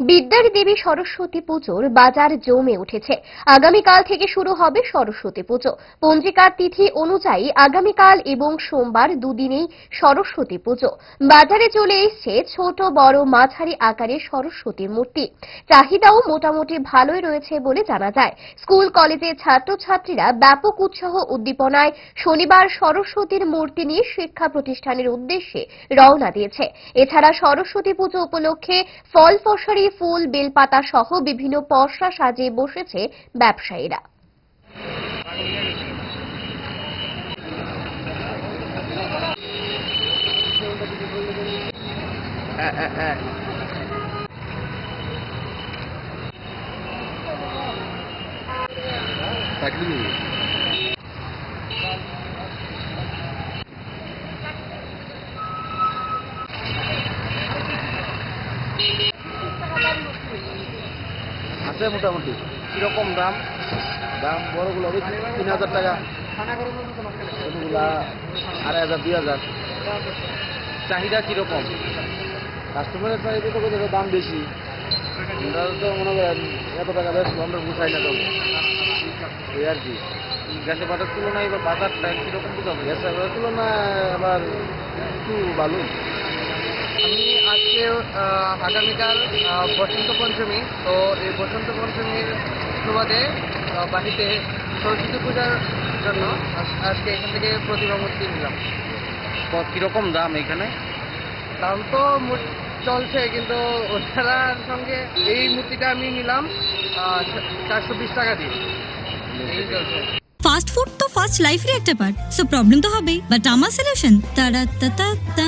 বিদ্যার দেবী সরস্বতী পুজোর বাজার জমে উঠেছে। আগামীকাল থেকে শুরু হবে সরস্বতী পুজো। পঞ্জিকার তিথি অনুযায়ী আগামীকাল এবং সোমবার দুদিনেই সরস্বতী পুজো। বাজারে চলে এসছে ছোট, বড়, মাঝারি আকারের সরস্বতীর মূর্তি। চাহিদাও মোটামুটি ভালোই রয়েছে বলে জানা যায়। স্কুল, কলেজের ছাত্রছাত্রীরা ব্যাপক উৎসাহ উদ্দীপনায় শনিবার সরস্বতীর মূর্তি নিয়ে শিক্ষা প্রতিষ্ঠানের উদ্দেশ্যে রওনা দিয়েছে। এছাড়া সরস্বতী পুজো উপলক্ষে ফল ফসরি ফুল বেলপাতা সহ বিভিন্ন পসরা সাজিয়ে বসেছে ব্যবসায়ীরা। হ্যাঁ হ্যাঁ আছে মোটামুটি। কীরকম দাম? দাম বড়গুলো ওই তিন হাজার টাকা। ছোটগুলা আড়াই হাজার দুই হাজার। চাহিদা কীরকম? কাস্টমারের চাহিদা তো কোথাও দাম বেশি। আমরা তো মনে করেন এত টাকা বেশ আমরা বুঝাই না দেবো এই আর কি। গ্যাসে বাটার তুলনায় এবার বাজারটা কীরকম গ্যাসের তুলনায় আবার একটু ভালোই আমি আজকে আহ, আগামীকাল বসন্ত পঞ্চমী। তো এই বসন্ত পঞ্চমীর সুবাদে বাড়িতে সরস্বতী পূজার জন্য আজকে এখান থেকে প্রতিমা মূর্তি নিলাম। কীরকম দাম এখানে? দাম তো চলছে কিন্তু ওনারার সঙ্গে এই মূর্তিটা আমি নিলাম চারশো বিশ টাকা দিয়ে। এই চলছে। ফাস্ট ফুড তো ফাস্ট লাইফের একটা পার্ট সো প্রবলেম তো হবেই। বাট আমার সলিউশন তারা তা তারা